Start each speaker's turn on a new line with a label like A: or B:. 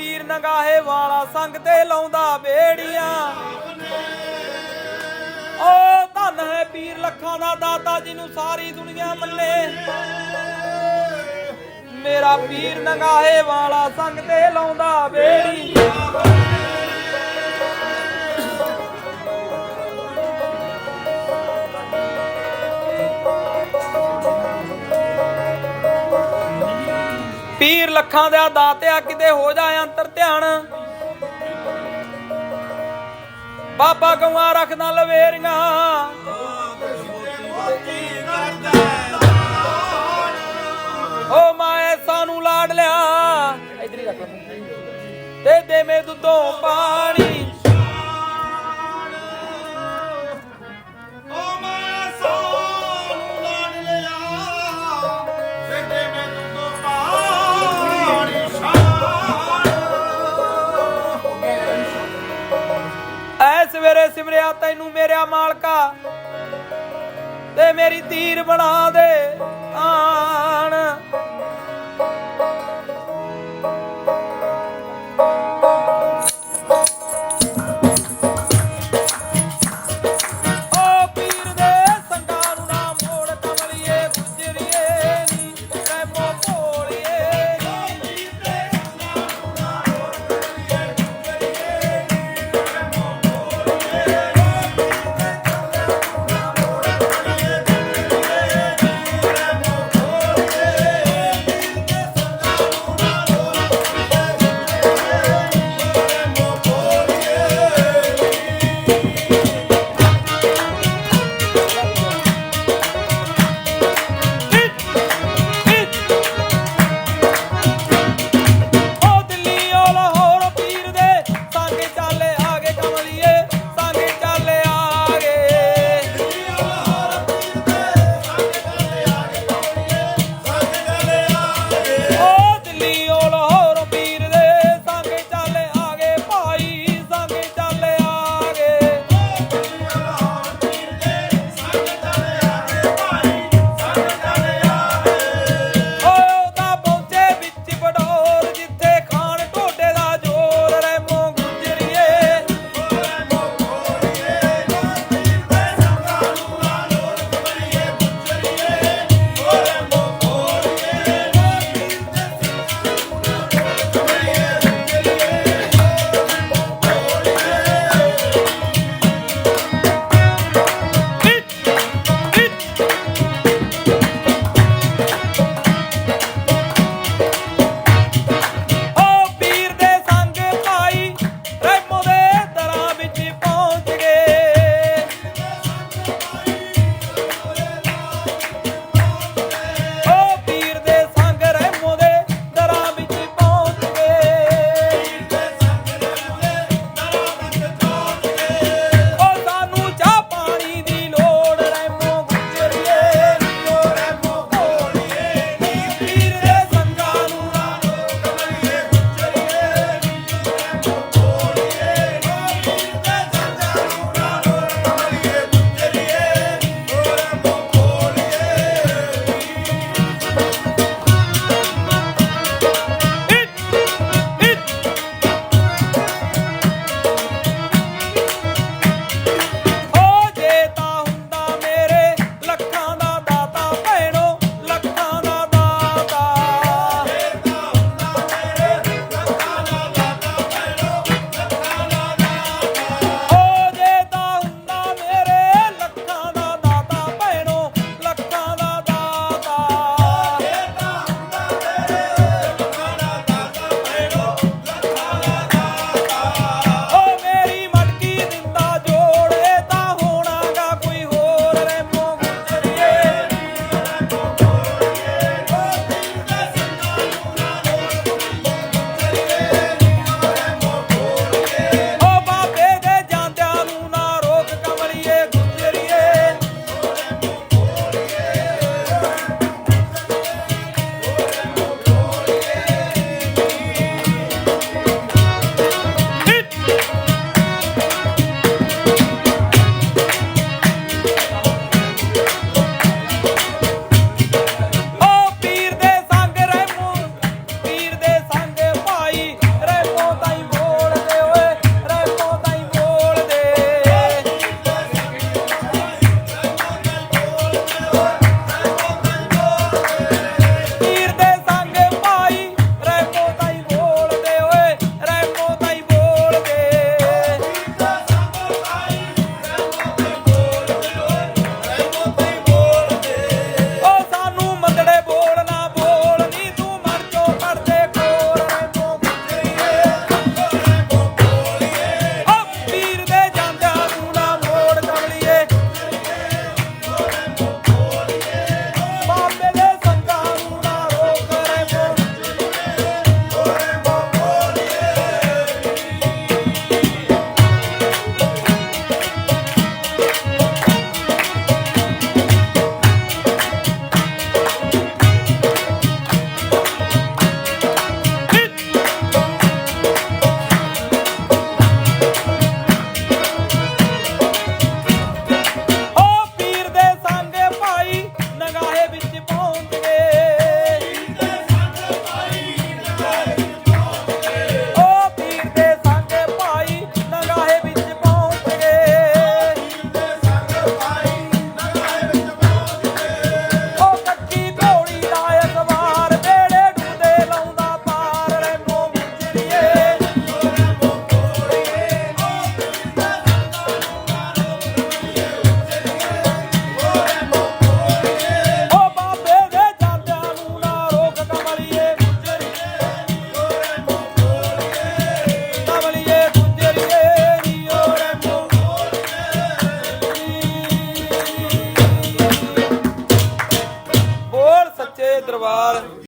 A: ਪੀਰ ਨਗਾਹੇ ਵਾਲਾ ਸੰਗ ਤੇ ਲਾਉਂਦਾ ਬੇੜੀਆਂ। ਓ ਧੰਨ ਹੈ ਪੀਰ ਲੱਖਾਂ ਦਾ ਦਾਤਾ ਜਿਹਨੂੰ ਸਾਰੀ ਦੁਨੀਆ ਮੰਨੇ। ਮੇਰਾ ਪੀਰ ਨਗਾਹੇ ਵਾਲਾ ਸੰਗ ਤੇ ਲਾਉਂਦਾ ਬੇੜੀ ਪੀਰ ਲੱਖਾਂ ਦਾ ਦਾਤਿਆ ਕਿਤੇ ਹੋ ਜਾ ਅੰਤਰ ਧਿਆਨ। ਬਾਬਾ ਗਵਾ ਰੱਖਦਾ ਲਵੇਰੀਆਂ। ਓ ਮਾਏ, ਸਾਨੂੰ ਲਾਡ ਲਿਆ। ਇਧਰ ਹੀ ਰੱਖ ਤੇ ਦੇਵੇਂ ਦੁੱਧੋਂ ਸਵੇਰੇ ਤੈਨੂੰ ਮੇਰਿਆ ਮਾਲਕਾ ਤੇ ਮੇਰੀ ਤੀਰ ਬਣਾ ਦੇ ਆਣ।